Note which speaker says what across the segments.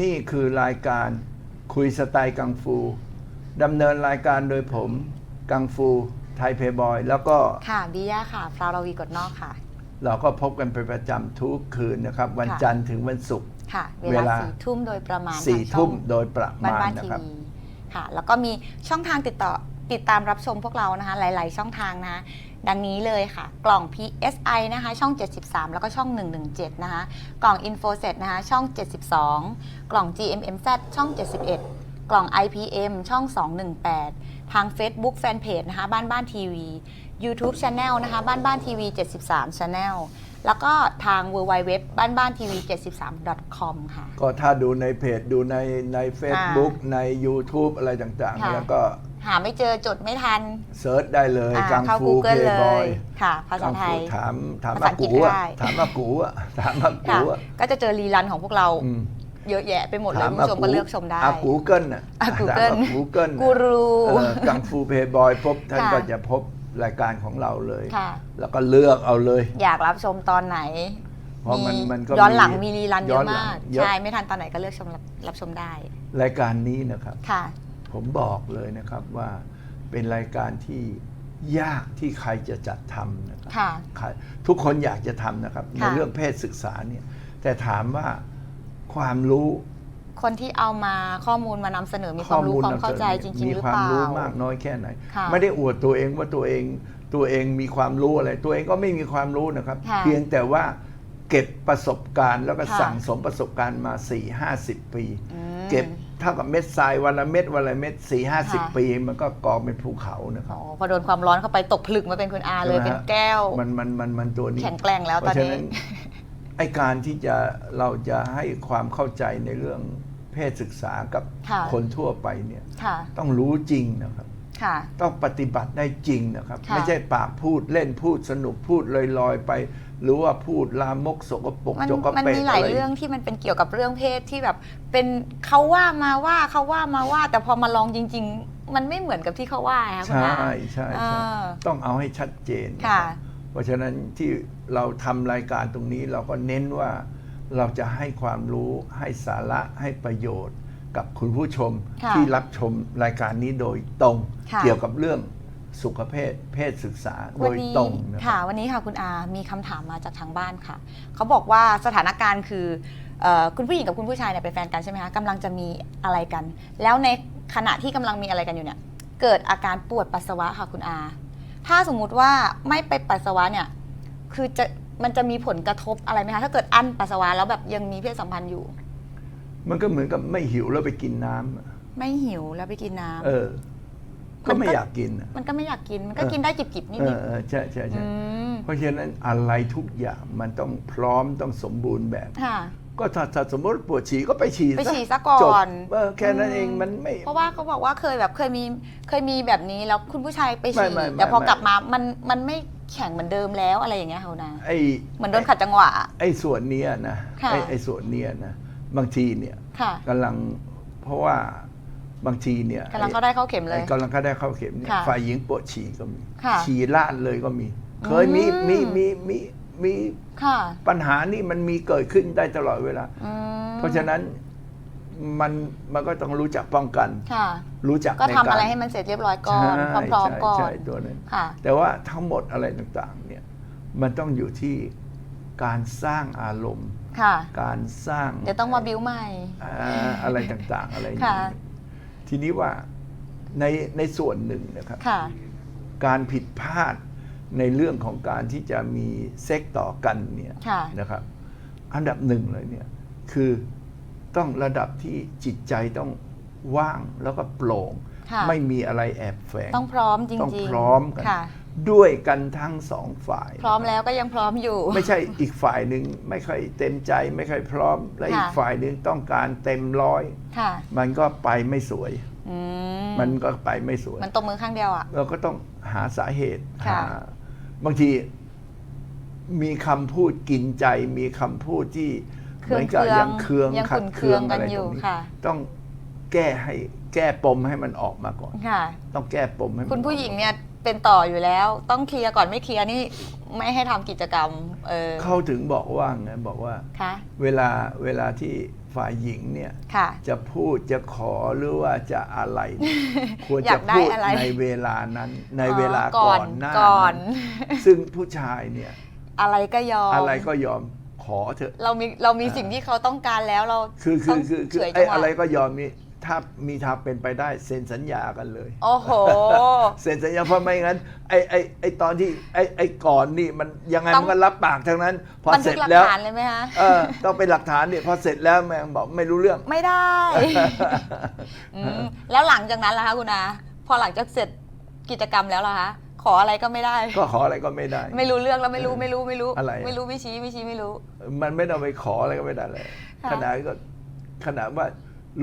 Speaker 1: นี่คือรายการคุยสไตล์กังฟูดำเนินรายการโดยผม กังฟูไทยเพย์บอย แล้วก็
Speaker 2: ค่ะบิยาค่ะฟลาวราวีกดนอกค่ะ
Speaker 1: เราก็พบกันเป็นประจำทุกคืนนะครับ วัน
Speaker 2: ค่ะ
Speaker 1: จันทร์ถึงวันศุกร์
Speaker 2: ค่ะ เว
Speaker 1: เว
Speaker 2: ลา
Speaker 1: ลา
Speaker 2: สี่ทุ่มโดยประมาณ
Speaker 1: สี่
Speaker 2: ทางช่อง
Speaker 1: ทุ่มโดยประ
Speaker 2: บ้าน
Speaker 1: มาณ
Speaker 2: บ้าน
Speaker 1: นะ
Speaker 2: ที
Speaker 1: ครับ
Speaker 2: วีค่ะ แล้วก็มีช่องทางติดต่อติดตามรับชมพวกเรานะคะ หลาย ๆ ช่องทางนะคะ ดังนี้เลยค่ะ กล่อง PSI นะคะ ช่อง 73 แล้วก็ช่อง 117 นะคะ กล่อง InfoSet นะคะ ช่อง 72 กล่อง GMMZ ช่อง 71 กล่อง IPM ช่อง 218 ทาง Facebook Fanpage นะคะ บ้านบ้านทีวี YouTube Channel นะคะ บ้านบ้านทีวี 73 Channel แล้วก็ทาง w w w บ้านบ้านทีวี 73 com ค่ะ
Speaker 1: ก็ถ้าดูในเพจดูในใน Facebook ใน YouTube อะไรต่างๆ
Speaker 2: ค่ะ
Speaker 1: แล้วก็
Speaker 2: หาไม่เจอจดไม่ทัน
Speaker 1: เซิร์ชได้เลย
Speaker 2: อ่า
Speaker 1: กัง
Speaker 2: เข้า
Speaker 1: ฟู
Speaker 2: Google
Speaker 1: เพย์
Speaker 2: เล
Speaker 1: บอย
Speaker 2: ยค่ะภาษาไทย
Speaker 1: ถามถาม
Speaker 2: ภาษา
Speaker 1: อา
Speaker 2: อังกฤษ
Speaker 1: กู
Speaker 2: ก็
Speaker 1: อะ
Speaker 2: ได้
Speaker 1: ถามอากูอะถามอา
Speaker 2: ค่ะ
Speaker 1: กูอะ
Speaker 2: ก็จะเจอรีลันของพวกเรา
Speaker 1: อืม
Speaker 2: เยอะแยะไปหมดเลยคุณผู้ชมก็เลือกชมได้
Speaker 1: อากูเกิลน่ะ
Speaker 2: อะ Google
Speaker 1: กูเกิล
Speaker 2: กูรู
Speaker 1: กังฟูเพย์บอยพบท่าน
Speaker 2: ค่ะ
Speaker 1: ก็จะพบรายการของเราเลย
Speaker 2: ค่ะ
Speaker 1: แล้วก็เลือกเอาเลย
Speaker 2: อยากรับชมตอนไหน
Speaker 1: เพราะมันมันก็
Speaker 2: ย้อนหลัง
Speaker 1: มี
Speaker 2: มีรีลันเย
Speaker 1: ย้อ
Speaker 2: อะ
Speaker 1: นหลัง
Speaker 2: มาก
Speaker 1: เยอะ
Speaker 2: ใช่ ไม่ทันตอนไหนก็เลือกชมรับรับชมได้
Speaker 1: รายการนี้นะครับ
Speaker 2: ค่ะ
Speaker 1: ผมบอกเลยนะครับว่าเป็นรายการที่ยากที่ใครจะจัดทำนะครับ
Speaker 2: ค่ะ
Speaker 1: ใครทุกคนอยากจะทำนะครับ ใน
Speaker 2: ค่ะ
Speaker 1: เรื่องเพศศึกษาเนี่ยแต่ถามว่าความรู้
Speaker 2: คนที่เอามาข้อมูลมานำเสนอมีความรู้ความเข้าใจจริงๆ
Speaker 1: มี
Speaker 2: หรือ
Speaker 1: ควา
Speaker 2: เป
Speaker 1: ม
Speaker 2: ล่า
Speaker 1: รู้มากน้อยแค่ไหน
Speaker 2: ค่ะ
Speaker 1: ไม่ได้อวดตัวเองว่าตัวเองตัวเองมีความรู้อะไร ตัวเองก็ไม่มีความรู้นะครับ
Speaker 2: ค่ะ
Speaker 1: เพียงแต่ว่าเก็บประสบการณ์แล้วก็
Speaker 2: ค่ะ
Speaker 1: สั่งสมประสบการณ์มา4 5 0ปี
Speaker 2: อืม
Speaker 1: เก็บ เท่ากับเม็ดทรายวันละเม็ดวันละเม็ด4 5
Speaker 2: ค่ะ
Speaker 1: 0ปี มันก็กองเป็นภูเขานะครั
Speaker 2: อ๋
Speaker 1: บ
Speaker 2: อพอโดนความร้อนเข้าไปตกผลึกมาเป็นคุณอาเลย
Speaker 1: ใช่ไหม
Speaker 2: เป็น
Speaker 1: ฮะ
Speaker 2: แก้ว
Speaker 1: มันมันมันมันตัวนี้
Speaker 2: แข็งแกร่งแล้ว
Speaker 1: เพ
Speaker 2: ตอน
Speaker 1: ราะฉะ
Speaker 2: นี้
Speaker 1: นั้นไอการที่จะเราจะให้ความเข้าใจในเรื่องเพศศึกษากับ
Speaker 2: ค่ะ
Speaker 1: คนทั่วไปเนี่ย
Speaker 2: ค่ะ
Speaker 1: ต้องรู้จริงนะครับ
Speaker 2: ค่ะ
Speaker 1: ต้องปฏิบัติได้จริงนะครับ
Speaker 2: ค่ะ
Speaker 1: ไม่ใช่ปากพูดเล่นพูดสนุกพูดลอยๆไป หรือว่าพูดลามกสกปรก
Speaker 2: มัน
Speaker 1: จกกระ
Speaker 2: มัน
Speaker 1: เปก
Speaker 2: มีหลาย
Speaker 1: อะไร
Speaker 2: เรื่องที่มันเป็นเกี่ยวกับเรื่องเพศที่แบบเป็นเขาว่ามาว่าเขาว่ามาว่า แต่พอมาลองจริง ๆ มันไม่เหมือนกับที่เขาว่าค่ะคุณ
Speaker 1: ใช่
Speaker 2: อา
Speaker 1: ใช่ใช่
Speaker 2: เออ
Speaker 1: ต้องเอาให้ชัดเจน
Speaker 2: ค่ะ
Speaker 1: เพราะฉะนั้นที่เราทำรายการตรงนี้เราก็เน้นว่าเราจะให้ความรู้ให้สาระให้ประโยชน์ กับคุณผู้ชม
Speaker 2: ค่ะ
Speaker 1: ที่รับชมรายการนี้โดยตรง
Speaker 2: ค่ะ
Speaker 1: เกี่ยวกับเรื่อง สุขเพศเพศศึกษาโด
Speaker 2: วัน
Speaker 1: ย
Speaker 2: นี้
Speaker 1: ตรงนะค
Speaker 2: ค่ะ
Speaker 1: รับ
Speaker 2: วันนี้ค่ะคุณอา มีคำถามมาจากทางบ้านค่ะ เขาบอกว่าสถานการณ์คือเอ่อคุณผู้หญิงกับคุณผู้ชายเนี่ยเป็นแฟนกันใช่ไหมคะกำลังจะมีอะไรกัน แล้วในขณะที่กำลังมีอะไรกันอยู่เนี่ย เกิดอาการปวดปัสสาวะค่ะคุณอา ถ้าสมมุติว่าไม่ไปปัสสาวะเนี่ย คือจะมันจะมีผลกระทบอะไรไหมคะ ถ้าเกิดอั้นปัสสาวะแล้วแบบยังมีเพศสัมพันธ์อยู่
Speaker 1: มันก็เหมือนกับไม่หิวแล้วไปกินน้ำอะ
Speaker 2: ไม่หิวแล้วไปกินน้ำ
Speaker 1: เออ
Speaker 2: มั
Speaker 1: ก็
Speaker 2: นก็
Speaker 1: ไม่อยากกินอะ
Speaker 2: มันก็ไม่อยากกิน มันก็
Speaker 1: เออ
Speaker 2: กินได้จิบๆนิ
Speaker 1: เอ
Speaker 2: ด
Speaker 1: อเออใช่ใช่
Speaker 2: ๆ
Speaker 1: ใช่
Speaker 2: อืม
Speaker 1: เพราะฉะนั้นอะไรทุกอย่างมันต้องพร้อมต้องสมบูรณ์แบบ
Speaker 2: ค่ะ
Speaker 1: ก็ถ้าถ้าสมมติปวดฉี่ก็ไปฉี่
Speaker 2: ไปฉี่ซะก่อน
Speaker 1: จบเออแค่นั้นเองมันไม่
Speaker 2: เพราะว่าเขาบอกว่าเคยแบบเคยมีเคยมีแบบนี้แล้วคุณผู้ชายไปฉี่
Speaker 1: ไม่ไม่ไม่
Speaker 2: แต่พอ
Speaker 1: ไม่
Speaker 2: กลับมามันมันไม่แข็งเหมือนเดิมแล้วอะไรอย่างเงี้ยเขานะ
Speaker 1: ไอ้
Speaker 2: เหมือนโดนขัดจังหวะ
Speaker 1: ไอ้ส่วนเนี้ยนะ
Speaker 2: ค่ะ
Speaker 1: ไอ้ไอ้ส่วนเนี้ยนะบางทีเนี่ย
Speaker 2: ค่ะ
Speaker 1: กำลังเพราะว่า บางทีเนี่ย
Speaker 2: กำลังเขาได้เข้าเข็มเลย
Speaker 1: ไอ้กำลังเขาได้เข้าเข็มเนี่ย
Speaker 2: ค่ะ
Speaker 1: ฝ่ายหญิงปวดฉี่ก็มี
Speaker 2: ค่ะ
Speaker 1: ฉี่ลาดเลยก็มี เคยมี
Speaker 2: อืม
Speaker 1: มีมีมีมี
Speaker 2: ค่ะ
Speaker 1: ปัญหานี่มันมีเกิดขึ้นได้ตลอดเวลา
Speaker 2: อืม
Speaker 1: เพราะฉะนั้นมันมันก็ต้องรู้จักป้องกัน
Speaker 2: ค่ะ
Speaker 1: รู้จัก
Speaker 2: ก็
Speaker 1: ใน
Speaker 2: ทำ
Speaker 1: การ
Speaker 2: อะไรให้มันเสร็จเรียบร้อยก่อน
Speaker 1: ใช่
Speaker 2: พร้อมๆก่อ
Speaker 1: ใช่
Speaker 2: น
Speaker 1: ใช่ตัวนั้น
Speaker 2: ค่ะ
Speaker 1: แต่ว่าทั้งหมดอะไรต่างๆเนี่ยมันต้องอยู่ที่การสร้างอารมณ์
Speaker 2: ค่ะ
Speaker 1: การสร้าง
Speaker 2: เดี๋ยวต้องมาบิ้วใหม่
Speaker 1: อ่าอะไรต่างๆ อะไรอย่าง
Speaker 2: ค่ะ
Speaker 1: นี้ ททีนี้ว่าในในส่วนหนึ่งนะครับ
Speaker 2: ค่ะ
Speaker 1: การผิดพลาดในเรื่องของการที่จะมีเซ็กต่อกันเนี่ย
Speaker 2: ค่ะ
Speaker 1: นะครับ อันดับหนึ่งเลยเนี่ยคือต้องระดับที่จิตใจต้องว่างแล้วก็โปร่ง
Speaker 2: ค่ะ
Speaker 1: ไม่มีอะไรแอบแฝง
Speaker 2: ต้องพร้อมจริงๆ
Speaker 1: ต้องพร้อมกัน
Speaker 2: ค่ะ
Speaker 1: ด้วยกันทั้งสองฝ่าย
Speaker 2: พร้อมแล้วก็ยังพร้อมอยู่
Speaker 1: ไม่ใช่อีกฝ่ายหนึ่งไม่ค่อยเต็มใจไม่ค่อยพร้อม และอีก
Speaker 2: ค่ะ
Speaker 1: ฝ่ายหนึ่งต้องการเต็มร้อย
Speaker 2: ค่ะ
Speaker 1: มันก็ไปไม่สวย
Speaker 2: อืม
Speaker 1: มันก็ไปไม่สวย
Speaker 2: มันตบมือข้างเดียวอะ
Speaker 1: เราก็ต้องหาสาเหตุ
Speaker 2: ค่ะ
Speaker 1: หาบางทีมีคำพูดกินใจ มีคำพูดที่
Speaker 2: เค
Speaker 1: เห
Speaker 2: รื่
Speaker 1: มื
Speaker 2: อ
Speaker 1: องนกับยังเคือง
Speaker 2: ยัง
Speaker 1: ขัด
Speaker 2: ขุ่นเคื
Speaker 1: เคือ
Speaker 2: องงกัน
Speaker 1: อะไร
Speaker 2: อยู่
Speaker 1: ตรงนี้
Speaker 2: ค่ะ
Speaker 1: ต้องแก้ให้แก้ปมให้มันออกมาก่อน
Speaker 2: ค่ะ
Speaker 1: ต้องแก้ปมให้มัน
Speaker 2: คุณผู้
Speaker 1: ออก
Speaker 2: หญิง
Speaker 1: มา
Speaker 2: เนี่ย เป็นต่ออยู่แล้ว ต้องเคลียร์ก่อนไม่เคลียร์นี่ไม่ให้ทำกิจกรรม เออ
Speaker 1: เขาถึงบอกว่าไงบอกว่า
Speaker 2: ค่ะ
Speaker 1: เวลาเวลาที่ฝ่ายหญิงเนี่ย
Speaker 2: ค่ะ
Speaker 1: จะพูดจะขอหรือว่าจะอะไรเนี่ยควร
Speaker 2: อยา
Speaker 1: จะ
Speaker 2: กได้
Speaker 1: พูด
Speaker 2: อะไร
Speaker 1: ในเวลานั้น ใน
Speaker 2: อ๋อ
Speaker 1: เวลาก่อนหน้า
Speaker 2: ก่อน
Speaker 1: ซึ่งผู้ชายเนี่ย
Speaker 2: อะไรก็ยอม
Speaker 1: อะไรก็ยอมขอเถอะ
Speaker 2: เรามีเรามีสิ่งที่เขาต้องการแล้วเรา
Speaker 1: คือคื
Speaker 2: ต้
Speaker 1: องคือคือ
Speaker 2: เฉยจั
Speaker 1: ไอ้
Speaker 2: งหวะ
Speaker 1: อะไรก็ยอมนี่ ถ้ามีทางเป็นไปได้เซ็นสัญญากันเลย
Speaker 2: โอ้โห
Speaker 1: เซ็นสัญญาเพราะไม่งั้นไอ้ไอ้ไอ้ตอนที่ไอ้ไอ้ก่อนนี่มันยังไง
Speaker 2: ต้อง
Speaker 1: มันก็รับปากทั้งนั้น พอ
Speaker 2: บัน
Speaker 1: เส
Speaker 2: ทึ
Speaker 1: ร็
Speaker 2: ก
Speaker 1: จ
Speaker 2: หลัก
Speaker 1: แล้ว
Speaker 2: ฐานเลยไหมคะ
Speaker 1: เออต้องเป็นหลักฐานเนี่ยพอเสร็จแล้วแม่งบอกไม่รู้เรื่อง
Speaker 2: ไม่ได้อืมแล้วหลังจากนั้นล่ะคะคุณอาพอหลังจากเสร็จกิจกรรมแล้วล่ะคะ ขออะไรก็ไม่ได้
Speaker 1: ก็ขออะไรก็ไม่ได้
Speaker 2: ไม่รู้เรื่องแล้วไม่รู้ไม่รู้ไม่รู้
Speaker 1: อะไร
Speaker 2: ไม่รู้ไม่ชี้ไม่ชี้ไม่รู้
Speaker 1: มันไม่ต้องไปขออะไรก็ไม่ได้เลย
Speaker 2: ค่ะ
Speaker 1: ขนาดก็ขนาดว่า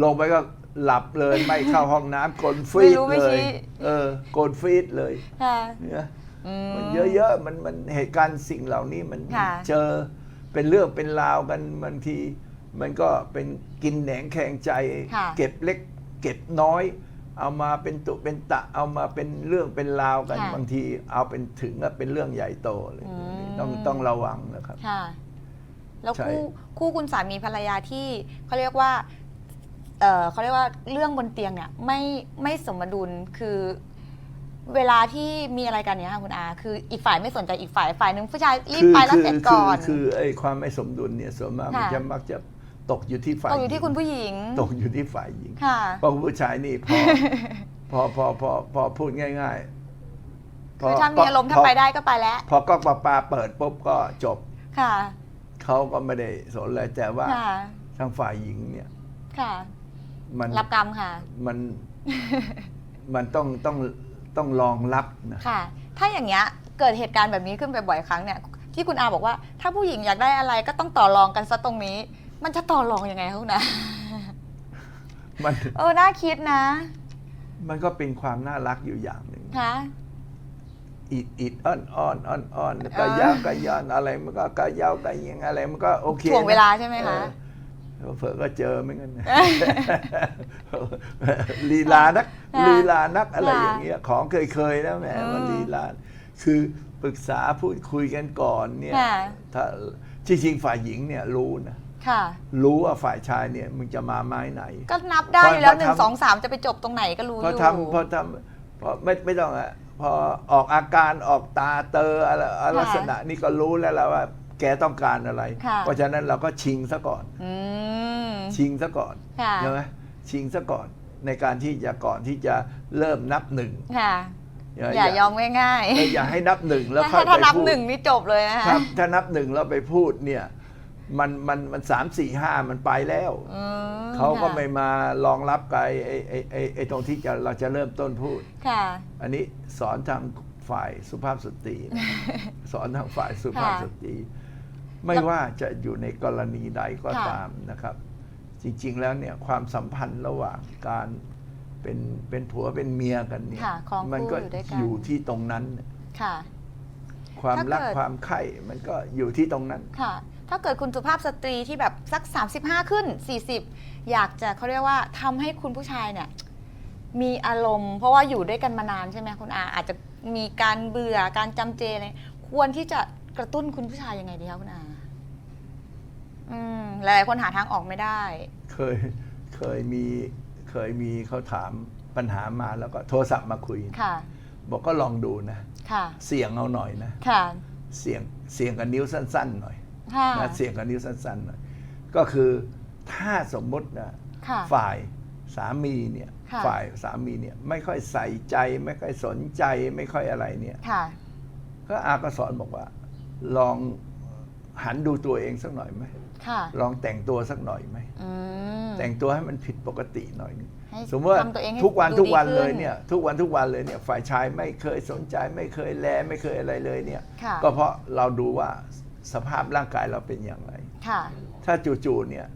Speaker 1: ลงไปก็ หลับเลยไม่เข้าห้องน้ำกลนฟี
Speaker 2: ไม่
Speaker 1: ด
Speaker 2: รู้ไม่
Speaker 1: เลย
Speaker 2: ชี้
Speaker 1: เออกลนฟีดเลย
Speaker 2: ค่ะ
Speaker 1: เนี่ย
Speaker 2: อืม
Speaker 1: มันเยอะๆมันมันเหตุการณ์สิ่งเหล่านี้มัน
Speaker 2: ค่ะ
Speaker 1: เจอเป็นเรื่องเป็นราวกันบางที มันก็เป็นกินแหนงแข่งใจ
Speaker 2: ค่ะ
Speaker 1: เก็บเล็ก เก็บน้อย เอามาเป็นตุเป็นตะเอามาเป็นเรื่องเป็นราวกัน
Speaker 2: ค่ะ
Speaker 1: บางทีเอาเป็นถึงก็เป็นเรื่องใหญ่โตเลย
Speaker 2: อืม
Speaker 1: ต้องต้องระวังนะครับ
Speaker 2: ค่ะ แล้ว
Speaker 1: ใช่
Speaker 2: คู่คู่คุณสามีภรรยาที่เขาเรียกว่า เออเขาเรียกว่าเรื่องบนเตียงเนี่ยไม่ไม่สมดุลคือ เวลาที่มีอะไรกันเนี่ยค่ะคุณอาคืออีกฝ่ายไม่สนใจอีกฝ่ายฝ่ายหนึ่งผู้ชายรีบไปแล้วเสร็จก่อน
Speaker 1: คือคือไอ้ความไม่สมดุลเนี่ยส่วนมากมัน
Speaker 2: ค่ะ
Speaker 1: จะมักจะตกอยู่ที่ฝ่าย
Speaker 2: ตกอยู่ที่คุณผู้หญิง
Speaker 1: ตกอยู่ที่ฝ่ายหญิง
Speaker 2: ค่ะ
Speaker 1: เพราะผู้ชายนี่พอ พอพอพอพอพูดง่ายๆพ
Speaker 2: คือถ้ามีอารมณ์ถ้า
Speaker 1: พ
Speaker 2: ไปได้ก็ไปแล้ว
Speaker 1: พอก็ปลาปลาเปิดปุ๊บก็จบ
Speaker 2: ค่ะ
Speaker 1: เขาก็ไม่ได้สนเลยแต่ว่า
Speaker 2: ค่ะ
Speaker 1: ทางฝ่ายหญิงเนี่ย
Speaker 2: ค่ะ
Speaker 1: มัน
Speaker 2: รับกรรมค่ะ
Speaker 1: มันมันต้องต้องต้องรองรับนะ
Speaker 2: ค่ะ ถ้าอย่างเงี้ยเกิดเหตุการณ์แบบนี้ขึ้นบ่อยๆครั้งเนี่ยที่คุณอาบอกว่า ถ้าผู้หญิงอยากได้อะไรก็ต้องต่อรองกันซะตรงนี้ มันจะต่อรองยังไงคะคุณอา
Speaker 1: มัน
Speaker 2: เออน่าคิดนะ
Speaker 1: มันก็เป็นความน่ารักอยู่อย่างหนึ่ง
Speaker 2: คะ
Speaker 1: อิดอิดอ้อนอ้อนอ้อนอ้อนก็
Speaker 2: เออ
Speaker 1: ยาวก็ย้อนอะไรมันก็ก็ยาวก็ยิงอะไรมันก็โอเค
Speaker 2: ถ่วงเวลา
Speaker 1: นะ
Speaker 2: ใช่ไหมคะ
Speaker 1: เออเผื่อก็เจอเหมือนกันนะลีลานัก
Speaker 2: ค่ะ
Speaker 1: ลีลานักอะไร
Speaker 2: ค่ะ
Speaker 1: อย่างเงี้ยของเคยๆนะแหม
Speaker 2: อืม
Speaker 1: มันลีลาคือปรึกษาพูดคุยกันก่อนเนี่ย
Speaker 2: ค่ะ
Speaker 1: ถ้าจริงๆฝ่ายหญิงเนี่ยรู้นะ
Speaker 2: ค่ะ
Speaker 1: รู้ว่าฝ่ายชายเนี่ยมึงจะมาไม้ไหน
Speaker 2: ก็นับได้อยู่แล้ว
Speaker 1: พอ
Speaker 2: หนึ่ง
Speaker 1: ทำ
Speaker 2: สองสามจะไปจบตรงไหนก็รู้อ
Speaker 1: พอยู่ทำพอทำพอไม่ไม่ต้องอะพอออกอาการออกตาเตออะไรอะไรลักษณะนี้ก็รู้แล้วแหละว่า แกต้องการอะไร
Speaker 2: ค่ะ
Speaker 1: เพราะฉะนั้นเราก็ชิงซะก่อน
Speaker 2: อืม
Speaker 1: ชิงซะก่อน
Speaker 2: ค่ะ
Speaker 1: ใช่ไหมชิงซะก่อนในการที่จะก่อนที่จะเริ่มนับหนึ่ง
Speaker 2: ค่ะ
Speaker 1: อย่า
Speaker 2: อย่ายอมง่าย
Speaker 1: เอออย่าให้นับหนึ่งแล้ว
Speaker 2: ๆ
Speaker 1: ค่อย
Speaker 2: ถ้า
Speaker 1: ไป
Speaker 2: นับ
Speaker 1: พูด
Speaker 2: หนึ่งนี่จบเลยนะ
Speaker 1: ครั
Speaker 2: คะ
Speaker 1: บถ้านับหนึ่งแล้วไปพูดเนี่ยมันมันมันสามสี่ห้ามันไปแล้ว
Speaker 2: อืม
Speaker 1: เขาก็
Speaker 2: ค่ะ
Speaker 1: ไม่มารองรับกับไอ้ไอ้ไอ้ไอ้ไอ้ตรงที่จะเราจะเริ่มต้นพูด
Speaker 2: ค่ะ
Speaker 1: อันนี้สอนทางฝ่ายสุภาพสตรีนะครับสอนทางฝ่ายสุภาพสตรี ไม่ว่าจะอยู่ในกรณีใดก็
Speaker 2: ค่ะ
Speaker 1: ตามนะครับ จริงๆแล้วเนี่ยความสัมพันธ์ระหว่างการเป็นเป็นผัวเป็นเมียกันเนี่ย
Speaker 2: ค่ะครอง
Speaker 1: มั
Speaker 2: คู่
Speaker 1: ก็
Speaker 2: อยู่ด้วยกัน
Speaker 1: อยู่ที่ตรงนั้น
Speaker 2: ค่ะ
Speaker 1: ความ
Speaker 2: ถ้า
Speaker 1: รัก
Speaker 2: เกิด
Speaker 1: ความใคร่มันก็อยู่ที่ตรงนั้น
Speaker 2: ค่ะ ถ้าเกิดคุณสุภาพสตรีที่แบบสัก 35 ขึ้น 40 อยากจะเขาเรียกว่าทำให้คุณผู้ชายเนี่ยมีอารมณ์ เพราะว่าอยู่ด้วยกันมานานใช่ไหมคุณอาอาจจะมีการเบื่อการจำเจอะไรควรที่จะ กระตุ้นคุณผู้ชายยังไงดีคะคุณอาอืมหลายๆคนหาทางออกไม่ได้
Speaker 1: เคยเคยมีเคยมีเขาถามปัญหามาแล้วก็โทรศัพท์มาคุย
Speaker 2: ค่ะ
Speaker 1: บอกก็ลองดูนะ
Speaker 2: ค่ะ
Speaker 1: เสียงเอาหน่อยนะ
Speaker 2: ค่ะ
Speaker 1: เสียงเสียงกับนิ้วสั้น ๆ หน่อย
Speaker 2: ค่ะ
Speaker 1: นะเสียงกับนิ้วสั้นๆหน่อย ก็คือถ้าสมมตินะ
Speaker 2: ค่ะ
Speaker 1: ฝ่ายสามีเนี่ย
Speaker 2: ค่ะ
Speaker 1: ฝ่ายสามีเนี่ยไม่ค่อยใส่ใจ ไม่ค่อยสนใจไม่ค่อยอะไรเนี่ย
Speaker 2: ค่ะ
Speaker 1: ก็อาก็สอนบอกว่า ลองหันดูตัวเองสักหน่อยไหม
Speaker 2: ค่ะ
Speaker 1: ลองแต่งตัวสักหน่อยไหม
Speaker 2: อืม
Speaker 1: แต่งตัวให้มันผิดปกติหน่อยนึง
Speaker 2: ให้
Speaker 1: สมมติว่า
Speaker 2: ทำตัวเองให้
Speaker 1: ทุกวัน
Speaker 2: ดู
Speaker 1: ทุกวัน
Speaker 2: ดีขึ้น
Speaker 1: เลยเนี่ยทุกวันทุกวันเลยเนี่ยฝ่ายชายไม่เคยสนใจไม่เคยแลไม่เคยอะไรเลยเนี่ย
Speaker 2: ค่ะ
Speaker 1: ก็เพราะเราดูว่าสภาพร่างกายเราเป็นอย่างไร
Speaker 2: ค่ะ
Speaker 1: ถ้าจู่ๆเนี่ย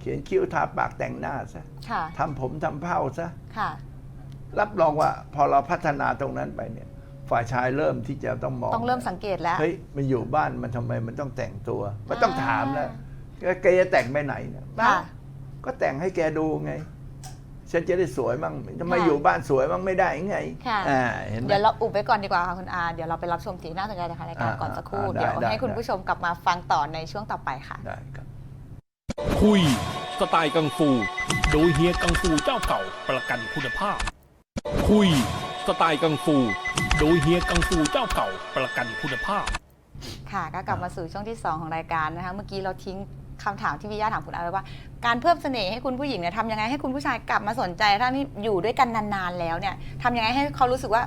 Speaker 1: เขียนคิ้วทาปากแต่งหน้าซะ
Speaker 2: ค่ะ
Speaker 1: ทำผมทำเผ้าซะ
Speaker 2: ค่ะ
Speaker 1: รับรองว่าพอเราพัฒนาตรงนั้นไปเนี่ย ฝ่ายชายเริ่มที่จะต้องมอง
Speaker 2: ต้องเริ่มสังเกตแล้ว
Speaker 1: เฮ้ยมันอยู่บ้านมันทำไมมันต้องแต่งตัว มันต้อง
Speaker 2: อ่า
Speaker 1: ถามแล้วแกจะแต่งไปไหนเนี่ย
Speaker 2: ค่ะ
Speaker 1: ก็แต่งให้แกดูไง ฉันจะได้สวยมั่งทำไม
Speaker 2: ค่ะ
Speaker 1: อยู่บ้านสวยมั่งไม่ได้ไง
Speaker 2: ค่ะ
Speaker 1: อ่าเห็นไหม
Speaker 2: เดี๋ยวเราอุบไว้ก่อนดีกว่าค่ะคุณอา เดี๋ยวเราไปรับชมสีน่าสนใจในรายการ
Speaker 1: อ่า
Speaker 2: ก่อนสักครู่
Speaker 1: อ่าได้
Speaker 2: เดี๋ยว
Speaker 1: ได้
Speaker 2: ให้คุณ
Speaker 1: ได้
Speaker 2: ผู้ชมกลับมาฟังต่อในช่วงต่อไปค่ะ
Speaker 1: ได้ครับ
Speaker 3: คุยสไตล์กังฟู โดยเฮียกังฟูเจ้าเก่าประกันคุณภาพ คุยสไตล์กังฟู โดยเฮียกังฟูเจ้าเก่าประกันคุณภาพ
Speaker 2: ค่ะก็กลับมาสู่ช่วงที่ 2 ของรายการนะคะ เมื่อกี้เราทิ้งคำถามที่พี่ย่าถามคุณอาไว้ว่า การเพิ่มเสน่ห์ให้คุณผู้หญิงเนี่ยทำยังไงให้คุณผู้ชายกลับมาสนใจทั้งที่อยู่ด้วยกันนานๆแล้วเนี่ยทำยังไงให้เขารู้สึกว่า